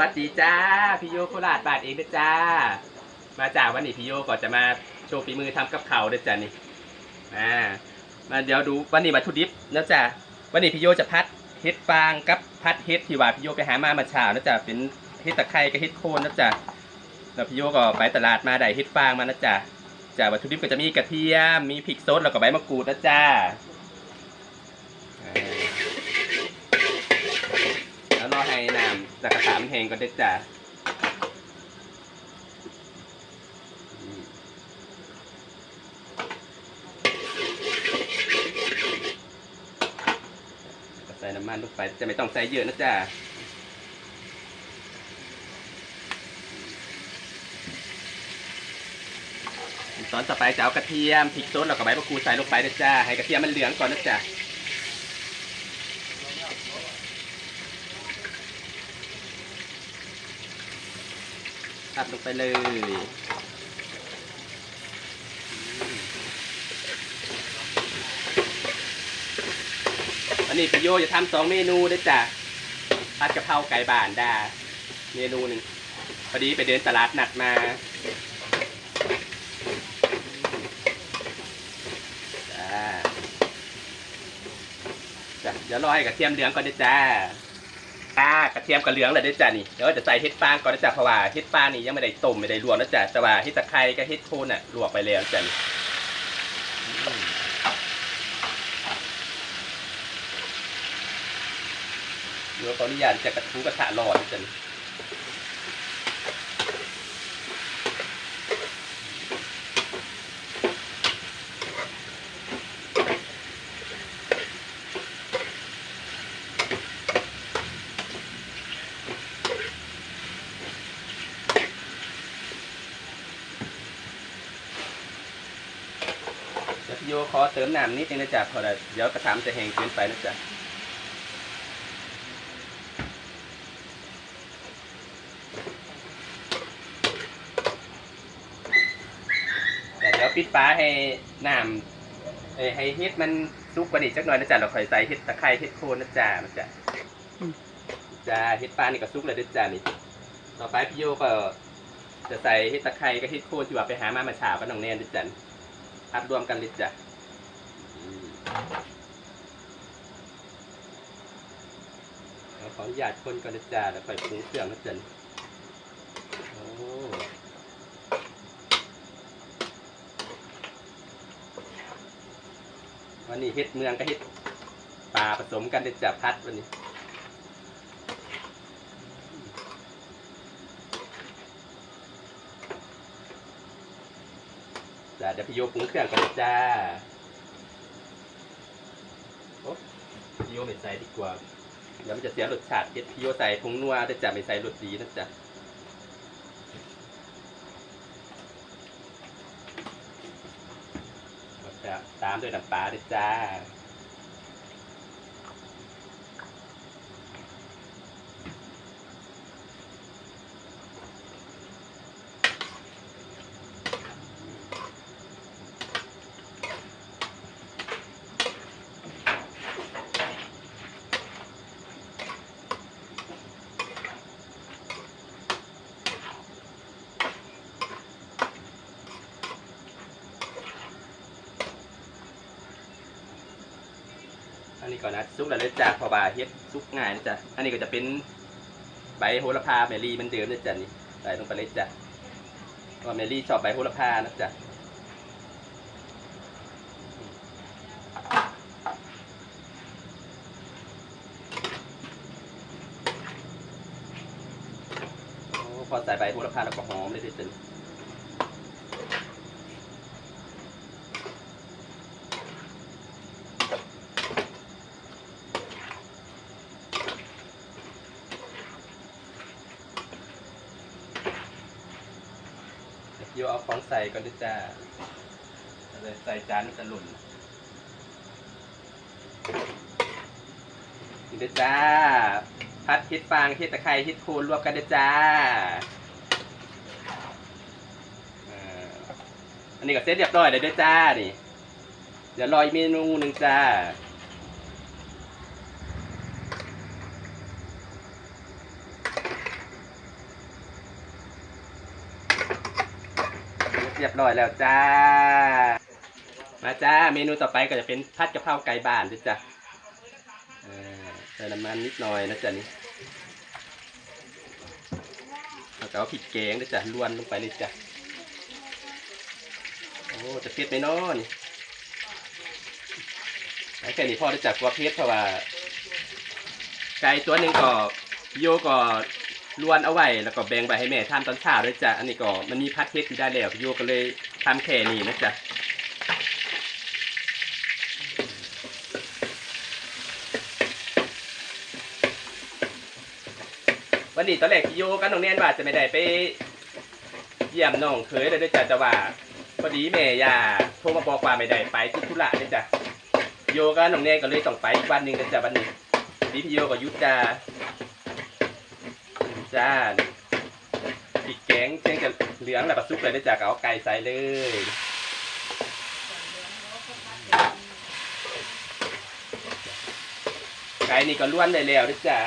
วัสดีจ้าพี่โยโคราชบาทเองนะจ้า มาจากวันนี้พี่โยก็จะมาโชว์ฝีมือทำกับเขาวด้วยจ้ะนี่อ่ามาเดี๋ยวดูวันนี้วัตถุดิบนะจ้ะวันนี้พี่โยจะพัดเฮ็ดฟางกับพัดเฮ็ดที่ว่าพี่โยไปหามาเมาเช้านะจ้ะเป็นเฮ็ดตะไคร้กับเฮ็ดโคนนะจ้ะแล้วพี่โยก็ไปตลาดมาได้เฮ็ดฟางมานะจ้ะจ้ะวัตถุดิบก็จะมีกระเทียมมีพริกสดแล้วก็ใบมะกรูดนะจ้าอ่าแล้วรอให้น้ำ จากกระถางมันแห้งก่อนเด็ดจ้ะใส่น้ำมันลงไปจะไม่ต้องใส่เยอะนะจ๊ะตอนต่อไปจะเอากระเทียมพริกสดแล้วก็ใบมะกรูดใส่ลงไปนะจ้าให้กระเทียมมันเหลืองก่อนนะจ๊ะ ตัดลงไปเลย อันนี้พี่โยจะทำสองเมนูด้จ้ะผัดกะเพราไก่บ้านด้เมนูหนึ่งพอดีไปเดินตลาดนัดมาจ้าจ้ะเดี๋ยวรอให้กระเทียมเหลืองก่อนด้จ้า อ่ากระเทียมกับเหลืองเลยด้วยจ้ะนี่เดี๋ยวจะใส่เห็ดฟางก่อนนะจ๊ะเพราะว่าเห็ดฟางนี่ยังไม่ได้ต้มไม่ได้ลวกนะจ๊ะแต่ว่าเห็ดตะไคร้กับเห็ดโคนอะลวกไปแล้วจ้ะนี่เดี๋ยวขออนุญาตจะกระทุ้กระทะร้อนนะจ้ะนี่เดี๋ยวพี่โย ขอเติมน้ำนิดนึงนะจ๊ะเพราะเดี๋ยวกระทะมันจะแห้งเกินไปนะจ๊ะแต่เดี๋ยวปิดฟ้าให้น้ำเอ้ยให้เฮ็ดมันซุกกว่านี้จักหน่อยนะจ๊ะเราค่อยใส่เฮ็ดตะไคร้เฮ็ดโคนนะจ๊ะนะจ๊ะจ้าเฮ็ดปลานี่ก็ซุกเลยนะจ๊ะนี่ต่อไปพี่โยก็จะใส่เฮ็ดตะไคร้กับเฮ็ดโคนที่ว่าไปหามามาเช้ากับน้องแนนด้วยจ้ะพัดรวมกันเลยจ้ะ เราขออนุญาตคนก่อนนะจ้ะแล้วค่อยปรุงเครื่องนะจ๊ะโอ้วันนี้เฮ็ดเมืองกับเฮ็ดปลาผสมกันเด็ดจ้ะพัดวันนี้จ้าเดี๋ยวพี่โยปรุงเครื่องกันจ้า พี่โยไม่ใส่ดีกว่าเดี๋ยวมันจะเสียรสชาติเผ็ดพี่โยใส่ผงนัวแต่จะไม่ใส่รสดีนะจ๊ะตามด้วยน้ำปลาด้วยจ้า ก่อนนะซุปแล้วเลยจ้ะเพอบาเฮ็ดซุปง่ายนะจ๊ะอันนี้ก็จะเป็นใบโหระพาเมลี่มันเดิมนะจ๊ะนี่ใส่ลงไปเลยจ้ะเพราะว่าเมลี่ชอบใบโหระพานะจ๊ะพอใส่ใบโหระพาแล้วก็หอมเลยทีเด็ด โยเอาของใส่ก่อนด้วยจ้าเอาเลยใส่จานมันจะหล่นนี่ด้วยจ้า พัดฮ็ดฟางฮ็ดตะไคร้ฮ็ดโคนรวมกันด้วยจ้าอ่าอันนี้ก็เสร็จเรียบร้อยเลยด้วยจ้านี่ เดี๋ยวรออีกเมนูหนึ่งจ้า รียบร้อยแล้วจ้า มาจ้า เมนูต่อไปก็จะเป็นผัดกะเพราไก่บ้านด้วยจ้ะเออใส่น้ำมันนิดหน่อยนะจ๊ะนี่แล้วก็เอาพริกแกงด้วยจ้ะล้วนลงไปเลยจ้ะ โอ้จะเผ็ดไหมนาะนี่เอาแค่นี้พอได้จากกลัวเผ็ดเพราะว่าไก่ตัวหนึ่งก็โยก็ ล้วนเอาไว้แล้วก็แบ่งไปให้แม่ทานตอนเช้าด้วยจ้ะอันนี้ก็มันมีพัดเผ็ดที่ได้แล้วพี่โยก็เลยทำแค่นี้นะจ๊ะวันนี้ตอนแรกพี่โยกับน้องแนนว่าจะไม่ได้ไปเยี่ยมน้องเคยเลยด้วยจ้ะแต่ว่าพอดีแม่ย่าโทรมาบอกว่าไม่ได้ไปที่ธุระด้วยจ้ะโยกับน้องแนนก็เลยต้องไปอีกวันหนึ่งนะจ้ะวันนี้พี่พี่โยก็ยุดจ้า จ้าพริกแกงเชียงจะเหลืองแล้วก็ซุปเลยด้จ้ะก็เอาไก่ใส่เลยไก่นี่ก็ล้วนได้แล้วด้วยจ้ะ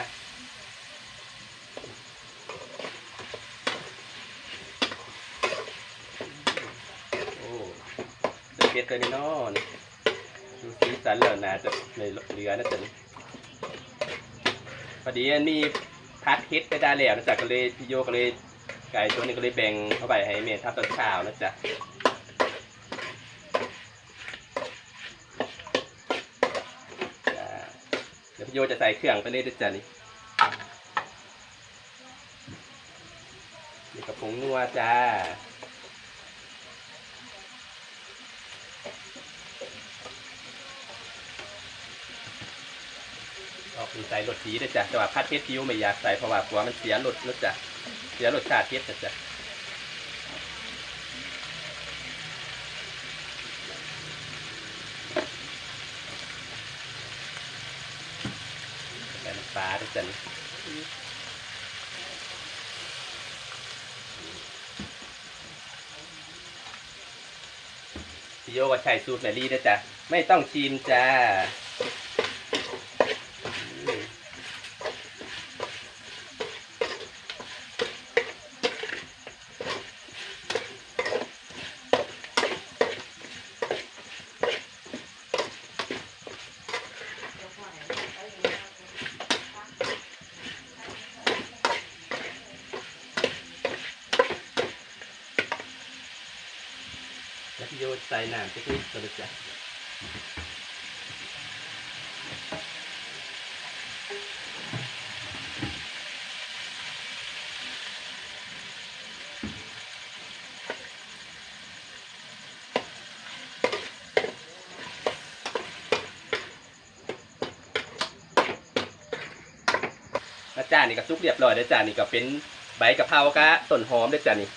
โอ้จะเก็ดตัวนี้นอนดูสีสันแล้วนะจะในเรือนะจ๊ะนี่พอดีมันมี พัดเฮ็ดไปได้แล้วนะจ๊ะก็เลยพี่โยก็เลยไก่ตัวนี้ก็เลยแบ่งเข้าไปให้เมย์ทับตอนเช้านะจ๊ะจ้ะเดี๋ยวพี่โยจะใส่เครื่องไปเลยนะจ๊ะนี่นี่กระพงนัวจ้า ใส่รสดีนะจ๊ะแต่ว่าพัดเพชรพิวไม่อยากใส่เพราะว่ากลัวมันเสียรสนะจ๊ะเสียรสชาติเพชรนะจ๊ะใส่น้ำปลาด้วยจ้ะพี่โยก็ใช้สูตรแมรี่นะจ๊ะ ไม่ต้องชิมจ้า ใส่น้ำสักนิดก็ได้จ้ะแล้วจานนี่ก็ซุปเรียบร้อยแล้วจานนี่ก็เป็นใบกะเพรากะต้นหอมด้วจ้ะนี่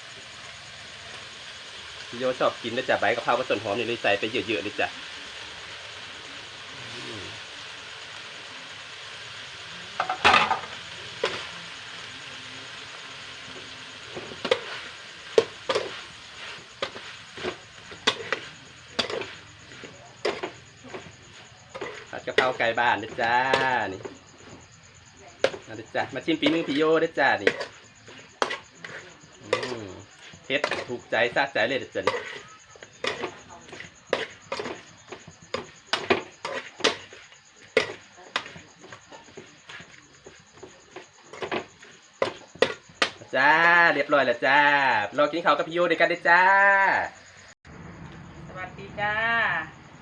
พี่โยชอบกินด้วยจ้ะใบกะเพรากับต้นหอมนี่เลยใส่ไปเยอะๆเลยจ้ะผัดกะเพราไก่บ้านด้วยจ้านี่มาด้วยจ้ะมาชิมปีมือพี่โยด้วยจ้านี่อืมเผ็ด ถูกใจซากใจเลยเด้อจ้ะนี่จ้า เรียบร้อยแล้วจ้ารอกินข้าวกับพี่โยด้วยกันด้วยจ้า สวัสดีจ้า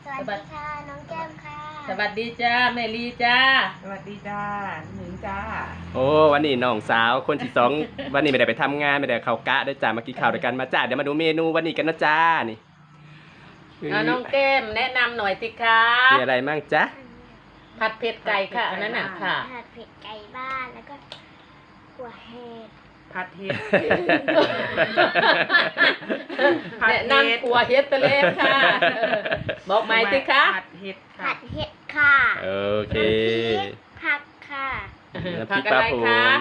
สวัสดีค่ะ น้องแก้มค่ะ สวัสดีจ้า แม่ลีจ้า สวัสดีจ้าหนึ่ง จ้า โอ้วันนี้น้องสาวคนที่สอง วันนี้ไม่ได้ไปทำงานไม่ได้เข้ากะด้วยจ้ามากินข้าวด้วยกันมาจ้าเดี๋ยวมาดูเมนูวันนี้กันนะจ้านี่เอาน้องแก้มแนะนำหน่อยสิคะมีอะไรมั่งจ๊ะผัดเผ็ดไก่ค่ะอันนั้นน่ะค่ะ ผัดเผ็ดไก่บ้านแล้วก็หัวเห็ดผัดเห็ด ผัดเห็ด แนะนำขัวเฮ็ดตะเลค่ะบอกใหม่สิคะผัดเห็ดผัค่ะดเห็ดค่ะโอเคน้ำพริกผักค่ะ น้ำพผัริกกอะปลาไรผคะง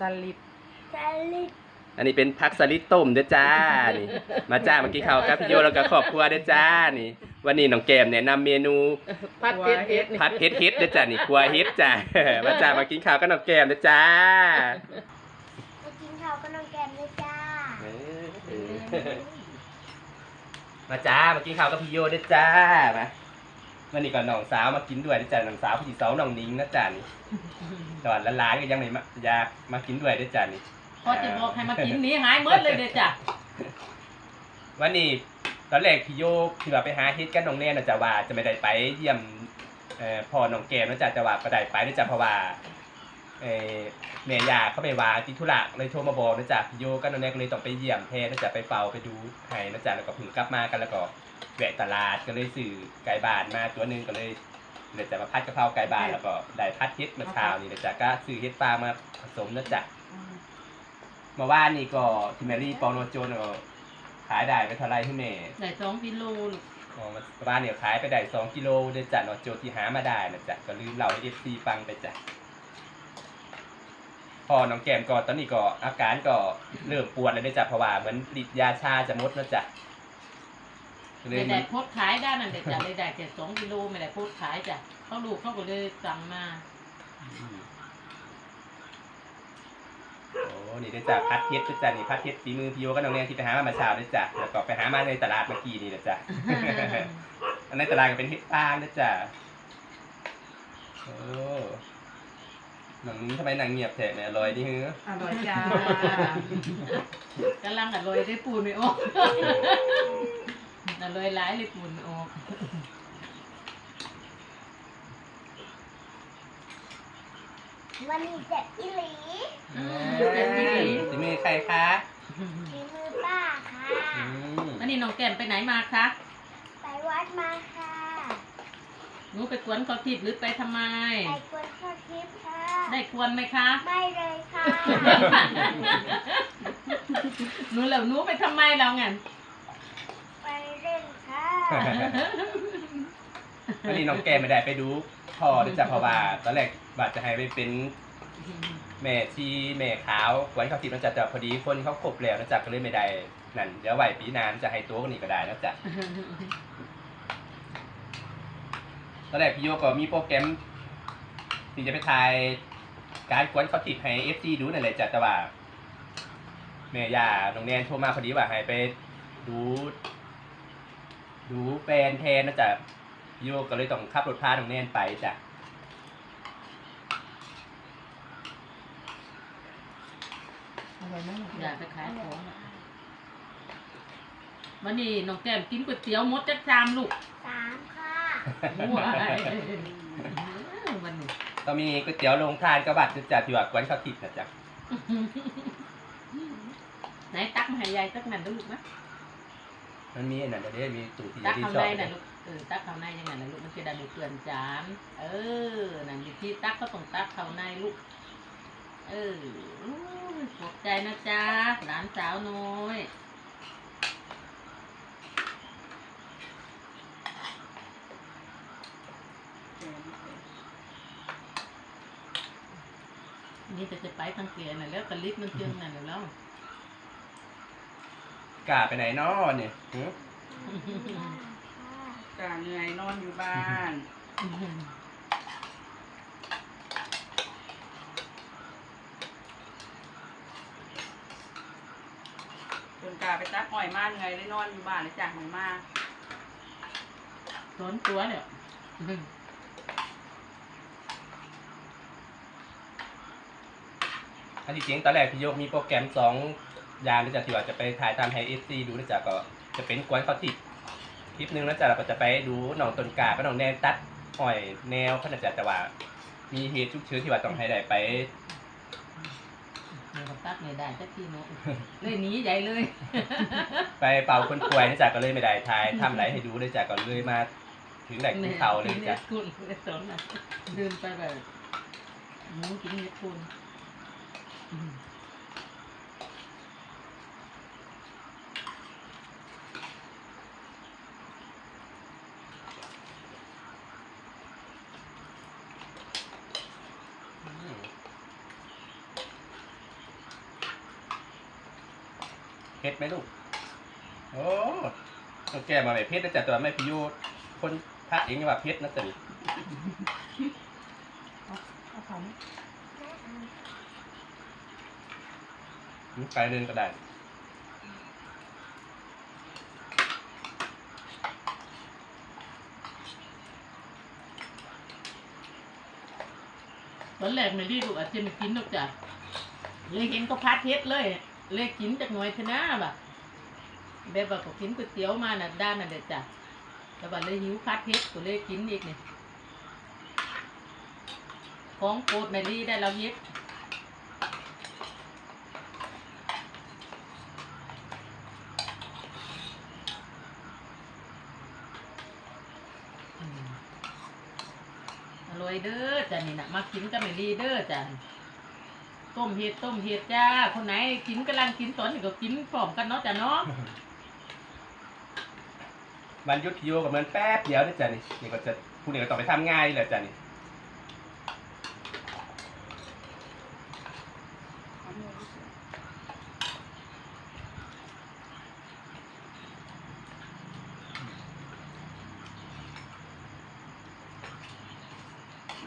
สลิดสลิดอันนี้เป็นผักสลิดต้มด้วยจ้านี่ มาจ้ามากินข้าวกับพี่โยแล้วก็ครอบครัวด้วยจ้านี่ วันนี้น้องแก้มแนะนำเมนูผัดเผ็ดเฮ็ดนี่ผัดเฮ็ดเฮ็ดด้วยจ้านี่ครัวเฮ็ดจ้ามาจ้ามากินข้าวกับน้องแก้มด้วยจ้าไปกินข้าวกับน้องแก้มเลยจ้าเออมาจ้ามากินข้าวกับพี่โยด้วยจ้ามา วันนี้ก็น้องสาวมากินด้วยด้วยจ้าน้องสาวผู้ที่สองน้องนิ้งนะจ้านี่ตอนละล้านก็ยังไม่มาอยากมากินด้วยด้วยจ้านี่พอจะบอกให้มากินหนี้หายเมื่อเลยเด้อจ้ะวันนี้ตอนแรกพี่โยที่ว่าไปหาเฮ็ดกันน้องแน่นะจ๊ะว่าจะไม่ได้ไปเยี่ยมเอ่อพ่อน้องแก้มนะจ๊ะจะว่าก็ได้ไปนะจ๊ะเพราะว่า เอ่อแม่ยาเขาไปว่าติดธุระเลยโทรมาบอกนะจ๊ะพี่โยก็น้องแน่ก็เลยต้องไปเยี่ยมแทนนะจ๊ะไปเฝ้าไปดูให้นะจ๊ะแล้วก็เพิ่งกลับมากันแล้วก็แวะตลาดก็เลยซื้อไก่บ้านมาตัวหนึงก็เลยเดี๋ยวจะมาพัดกะเพราไก่บ้านแล้วก็ได้พัดเฮ็ดเมื่อเช้านี่นะจ๊ะก็ซื้อเฮ็ดฟางมาผสมนะจ๊ะเมื่อวานนี่ก็ทิมเมอรี่ปองโนโจนก็ขายได้ไปเท่าไรพี่เมย์ได้สองกิโลลูกอ๋อเมื่อวานเนี่ยขายไปได้สองกิโลเดยวจัดโนโจที่หามาได้นะจ๊ะก็ลืมเล่าให้เอฟซีฟังไปจ้ะพ อน้องแก้มก็ตอนนี้ก็อาการก็เริ่มปวดแล้วเด้อจ้ะเพราะว่าเหมือนฤทธิ์ยาชาจะหมดนะจ๊ะก็เลยไม่ได้โพดขายได้นั่นเด้อจ้ะเลยได้แค่สองกิโลไม่ได้โพดขายจ้ะเขาลูกเขาก็เลยสั่งมาอืมโอ้นี่เด้อจ้ะพัดเพชรเด้อจ้ะนี่พัดเพชรฝีมือพี่โยก็น้องแนนที่ไปหามาเมื่อเช้าเด้อจ้ะแล้วก็ไปหามาในตลาดเมื่อกี้นี่เด้อจ้ะ อันในตลาดก็เป็นเห็ดฟางนะจ๊ะโอ้ หนังนี้ทำไมหนังเงียบแท้แม่ลอยดิฮึอร่อยจ้ากำลังอร่อยได้ปูนไม่ออกอร่อยหลายเลยปูนไม่ออกวันนี้เจ็บอีหลีอืมเอ้เป็นที่ดียฝีมือใครคะฝีมือป้าค่ะ อืมอันนี้น้องแก้มไปไหนมาคะไปวัดมาค่ะ หนูไปกวนเขาทิพย์หรือไปทำไม ไปกวนข้าวทิพย์ค่ะ ได้กวนไหมคะ ไม่เลยค่ะหนูแล้วหนูไปทำไมแล้วไงไปเล่นค่ะวันนี้น้องแกไม่ได้ไปดูพ่อด้วยจ้ะเพราะว่าตอนแรกว่าจะให้ไปเป็นแม่ชีแม่ขาวไว้เขาติดนะจ๊ะแต่พอดีคนเขาครบแล้วนะจ๊ะก็เลยไม่ได้นั่นเดี๋ยวไหวปีหนานจะให้ตัวคนนี้ก็ได้นะจ๊ะตอนแรกพี่โยก็มีโปรแกรมที่จะไปถ่าย การกวนเขาติดให้เอฟซีดูนั่นแหละจ้ะแต่ว่าแม่ย่าน้องแนนโทรมาพอดีว่าให้ไปดู ดูแฟนแทนนะจ๊ะพี่โยก็เลยต้องขับรถพาน้องแนนไปจ้ะอร่อยไหมอยากไปขายของอะวันนี้น้องแก้มกินก๋วยเตี๋ยวมดจักจามลูกสามค่ะว้ายวันนี้ ก็มีก๋วยเตี๋ยวโรงทานกระบัดนะจ๊ะที่ว่ากวนเขาติดนะจ๊ะไหนตักมาให้ยายตักนั่นดูลูกนะมันมีอันนั้นเดี๋ยวมีตู้ที่ตักที่ข้างชอในบน่ะลูกเออตักข้างในยังไงนะลูกมันจะได้ไม่เกลื่อนจานเออนั่นอยู่ที่ตักก็ต้องตักข้างในลูกเอออู้ยขอบใจนะจ๊ะหลานสาวน้อย นี่จะจะไปทางเกลียน่ะแล้วกระลิบมันจึงน่ะแล้วกล้าไปไหนนอเนี่ยหึค่ะกาเหนื่อยนอนอยู่บ้านจนกาไปตักอ้อยมาเหนื่อยเลยนอนอยู่บ้านเลยจ้ะของมาสนตัวเนี่ย อันที่จริงตอนแรกพี่โยกมีโปรแกรมสองอย่างนะจ๊ะที่ว่าจะไปถ่ายตามไฮเอซีดูนะจ๊ะก็จะเป็นกวนเขาติดคลิปหนึงนะจ๊ะเราก็จะไปดูหนองต้นกากับหนองแนนตัดหอยแนวขนาดจ๊ะแต่ว่า มีเหตุฉุกเฉินที่ว่าต้องให้ได้ไปเดี๋ยวก็ตักไม่ได้สักทีเนาะเลยหนีใหญ่เลย ไปเป่าคนป่วยนะจ๊ะก็เลยไม่ได้ถ่ายทำไรให้ดูเลยจ๊ะก็เลยมา ถึงไหนถึงเขาเลยจ้ะ คุณไม่สนอะเดินไปแบบหมูกินเน็ตคุณอืม เพชรไหมลูก โอ้ต้องแกมาแบบเพชรนะจ๊ะต่ว่าไม่พี่โยคนพระเองว่าเพชรนะจ๊ะนี่เอาเขา มันไปเดินก็ได้ตอนแรกไม่รีบลูอาจจะไม่กินหรอกจ้ะเลยเห็นก็พัดเฮ็ดเลย เลยกินจากหน่อยชนะแบบแบบว่าก็กินก๋วยเตี๋ยวมาน่ะด้านน่ะเด็ดจ้ะแต่ว่าเลยหิวพัดเฮ็ดก็เลยกินอีกเนี่ยของโปรดไม่รีได้เราเฮ็ด จ้ะนี่นะมากินกับแมรี่เด้อจ้ะต้มเห็ดต้มเห็ดจ้า คนไหนกินกำลังกินตอนนี้ก็กินพร้อมกันเนาะจ้ะเนาะวันหยุดพี่โยกับเหมือนแป๊บเดียวนะจ๊ะนี่นี่ก็จะผู้นี้ก็ต้องไปทำงานนี่แหละจ้ะนี่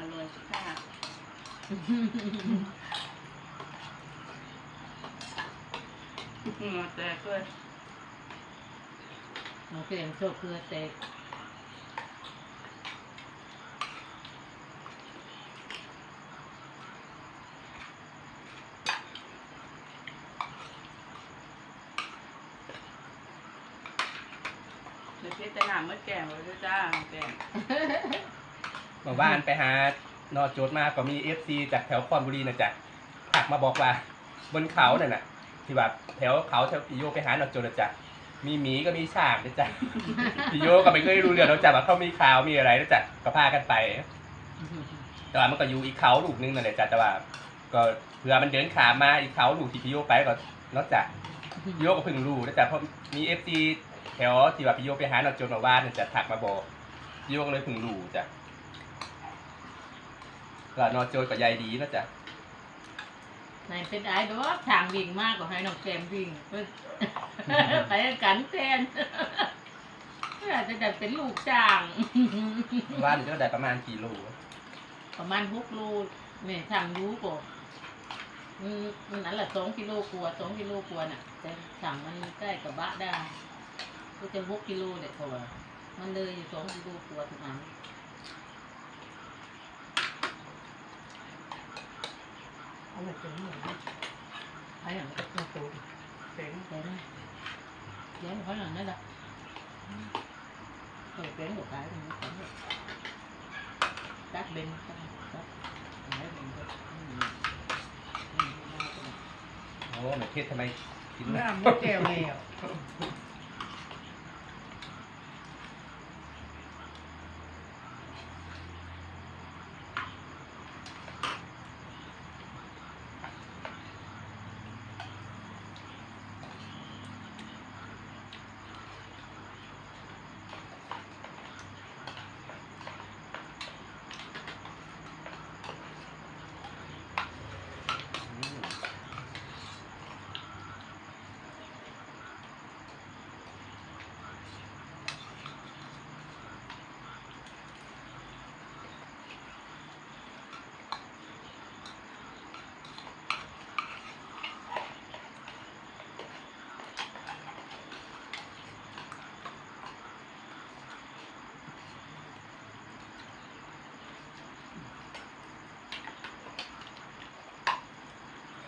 อร่อยสุดค่ะอืมแต่ก็น้องเกมโชคคือเตก เดี๋ยวเพชรจะหนามเมื่อแก่ไว้ด้วยจ้าแก่ เมื่อวานไปหานอโจทย์มาก็มีเอฟซีจากแถวคอนบุรีนะจ๊ะถักมาบอกว่าบนเขาเนี่ยนะที่แบบแถวเขาแถวพี่โยไปหานอโจทย์นะจ๊ะมีหมีก็มีฉากนะจ๊ะพี่โยก็ไม่เคยรู้เรื่องนะจ๊ะว่าเขามีข่าวมีอะไรนะจ๊ะก็พากันไป แต่ว่ามันก็อยู่อีกเขาลูกนึงนั่นแหละจ้ะแต่ว่า ก็เผื่อมันเดินขามาอีกเขาลูกที่พี่โยไปก็นอกจากพี่โยก็เพิ่งรู้นะจ๊ะเพราะมีเอฟซีแถวที่ว่าพี่โยไปหานอโจทย์มาว่าเนี่ยจะถักมาบอกพี่โยก็เลยเพิ่งรู้จ้ะ แล้วนอโจยก็ใยดีนะจ๊ะนายเป็นไอ้ดอกทางวิ่งมากกว่าให้น้องแกมวิ่งเพิ่นไปกันแทนอาจจะได้เป็นลูกจ้างว่าหนูจะได้ประมาณกี่โลประมาณหกโลแม่ช่างรู้ก่อนอืมมันนั่นแหละสองกิโลกว่าสองกิโลกว่าน่ะ แต่ช่างมันใกล้กับบะได้ ก็จะหกกิโลเด็ดพอมันเลยอยู่สองกิโลกว่าทุกอันเอาไปเป็นหมูไอ้อย่า งนี้ตัวเจ๋ง Để đây Để một cái lần nữa đâu Rồi kén một cái thì nó kén được Cắt bên Cắt Cắt Đấy mình có โอ้หนูเทศทำไมกิน ห นะ นามเมื่อแก่แล้ว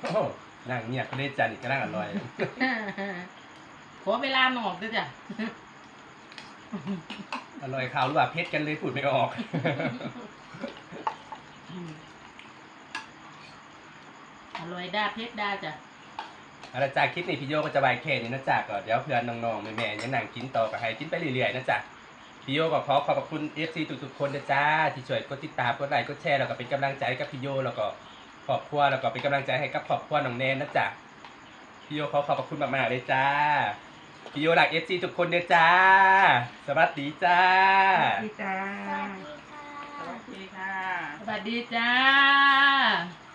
โอ้โหนั่งเงียบก็ได้จานอีกก็นั่งอร่อยขอเวลาหนอกด้วยจ้ะอร่อยข่าวหรือว่าเพชรกันเลยพูดไม่ออกอร่อยด้าเพชรด้าจ้ะอาจารย์คลิปนี้พี่โยก็จะบายแค่นี้นะจ๊ะก็เดี๋ยวเพื่อนน้องๆแม่ๆยังนั่งกินต่อกับให้กินไปเรื่อยๆนะจ๊ะพี่โยก็ขอขอบคุณ FC ทุกๆคนนะจ๊ะที่ช่วยกดติดตามกดไลค์กดแชร์แล้วก็เป็นกำลังใจให้กับพี่โยแล้วก็ ครอบครัวแล้วก็เป็นกำลังใจให้กับครอบครัวน้องแนนนะจ๊ะพี่โยขอขอบคุณมากๆเลยจ้าพี่โยรัก FC ทุกคนเด้อจ้า สวัสดีจ้าพี่จ้า สวัสดีค่ะ สวัสดีค่ะสวัสดีจ้า